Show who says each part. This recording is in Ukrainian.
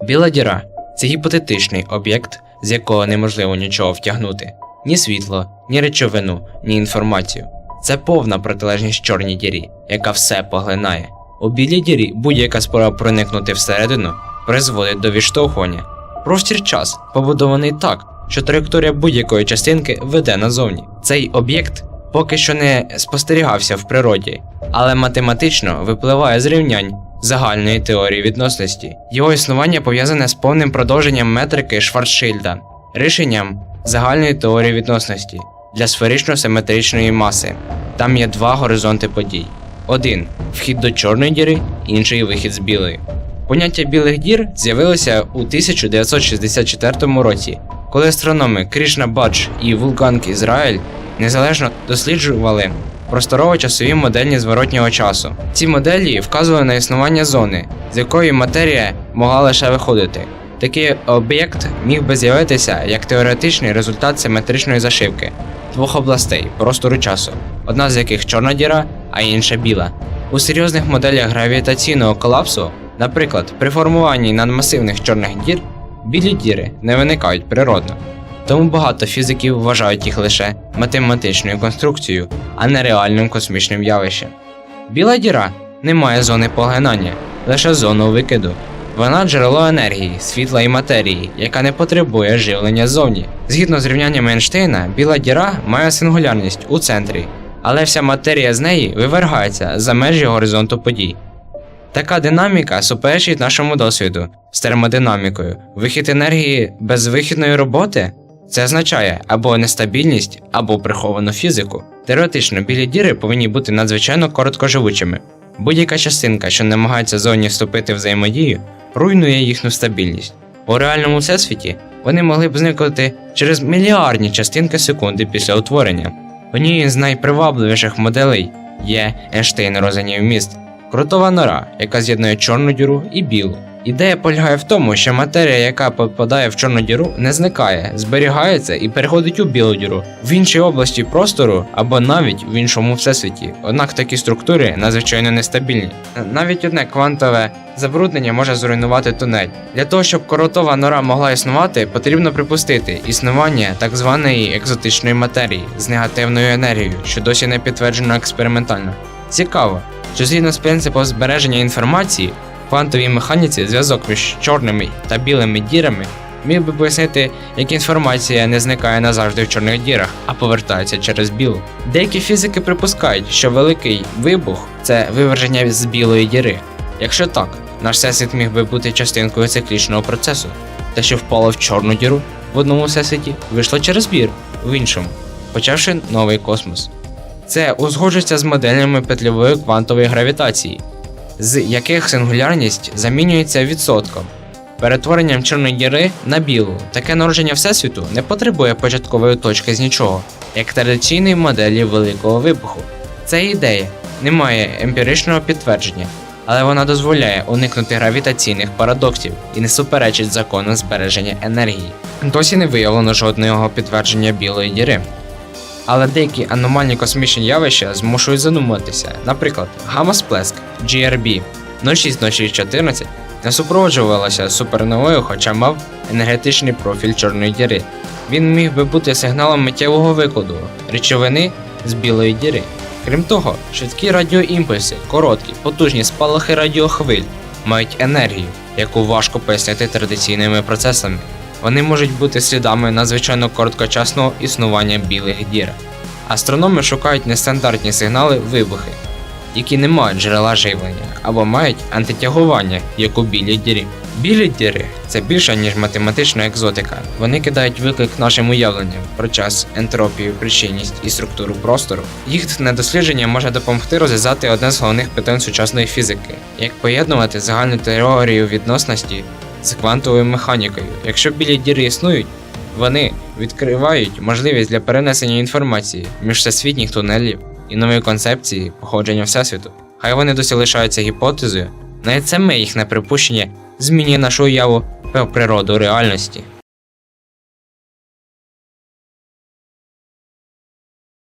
Speaker 1: Біла діра це гіпотетичний об'єкт, з якого неможливо нічого втягнути: ні світло, ні речовину, ні інформацію. Це повна протилежність чорній дірі, яка все поглинає. У білій дірі будь-яка спроба проникнути всередину призводить до відштовхування. Простір час побудований так, що траєкторія будь-якої частинки веде назовні. Цей об'єкт поки що не спостерігався в природі, але математично випливає з рівнянь загальної теорії відносності. Його існування пов'язане з повним продовженням метрики Шварцшильда, рішенням загальної теорії відносності для сферично-симетричної маси. Там є два горизонти подій: один вхід до чорної діри, інший вихід з білої. Поняття білих дір з'явилося у 1964 році, коли астрономи Крішна Бадж і Вулганг Ізраїль незалежно досліджували просторово-часові моделі зворотнього часу. Ці моделі вказували на існування зони, з якої матерія могла лише виходити. Такий об'єкт міг би з'явитися як теоретичний результат симетричної зашивки двох областей простору часу, одна з яких чорна діра, а інша біла. У серйозних моделях гравітаційного колапсу, наприклад, при формуванні надмасивних чорних дір, білі діри не виникають природно. Тому багато фізиків вважають їх лише математичною конструкцією, а не реальним космічним явищем. Біла діра не має зони поглинання, лише зону викиду. Вона джерело енергії, світла і матерії, яка не потребує живлення ззовні. Згідно з рівняннями Ейнштейна, біла діра має сингулярність у центрі, але вся матерія з неї вивергається за межі горизонту подій. Така динаміка суперечить нашому досвіду з термодинамікою. Вихід енергії без вихідної роботи це означає або нестабільність, або приховану фізику. Теоретично білі діри повинні бути надзвичайно короткоживучими. Будь-яка частинка, що намагається зовні вступити в взаємодію, руйнує їхню стабільність. У реальному всесвіті вони могли б зникнути через мільярдні частинки секунди після утворення. Однією з найпривабливіших моделей є Ейнштейн розанів міст, крутова нора, яка з'єднує чорну діру і білу. Ідея полягає в тому, що матерія, яка попадає в чорну діру, не зникає, зберігається і переходить у білу діру в іншій області простору або навіть в іншому всесвіті. Однак такі структури надзвичайно нестабільні. Навіть одне квантове забруднення може зруйнувати тунель. Для того, щоб коротова нора могла існувати, потрібно припустити існування так званої екзотичної матерії з негативною енергією, що досі не підтверджено експериментально. Цікаво, що згідно з принципом збереження інформації, квантовій механіці зв'язок між чорними та білими дірами міг би пояснити, як інформація не зникає назавжди в чорних дірах, а повертається через білу. Деякі фізики припускають, що великий вибух це виверження з білої діри. Якщо так, наш всесвіт міг би бути частинкою циклічного процесу. Те, що впало в чорну діру в одному всесвіті, вийшло через бір в іншому, почавши новий космос. Це узгоджується з моделями петльової квантової гравітації, з яких сингулярність замінюється відсотком. Перетворенням чорної діри на білу, таке народження Всесвіту не потребує початкової точки з нічого, як традиційної моделі великого вибуху. Ця ідея не має емпіричного підтвердження, але вона дозволяє уникнути гравітаційних парадоксів і не суперечить закону збереження енергії. Досі не виявлено жодного підтвердження білої діри. Але деякі аномальні космічні явища змушують задуматися. Наприклад, гамма-сплеск GRB 060614 не супроводжувалася суперновою, хоча мав енергетичний профіль чорної діри. Він міг би бути сигналом миттєвого викладу речовини з білої діри. Крім того, швидкі радіоімпульси, короткі, потужні спалахи радіохвиль мають енергію, яку важко пояснити традиційними процесами. Вони можуть бути слідами надзвичайно короткочасного існування білих дір. Астрономи шукають нестандартні сигнали вибухи, які не мають джерела живлення або мають антитягування, як у білій дірі. Білі діри це більше ніж математична екзотика. Вони кидають виклик нашим уявленням про час, ентропію, причинність і структуру простору. Їх недослідження може допомогти розв'язати одне з головних питань сучасної фізики: як поєднувати загальну теорію відносності з квантовою механікою. Якщо білі діри існують, вони відкривають можливість для перенесення інформації між всесвітніх тунелів і нової концепції походження Всесвіту. Хай вони досі лишаються гіпотезою, навіть саме їхнє припущення змінює нашу уяву про природу реальності.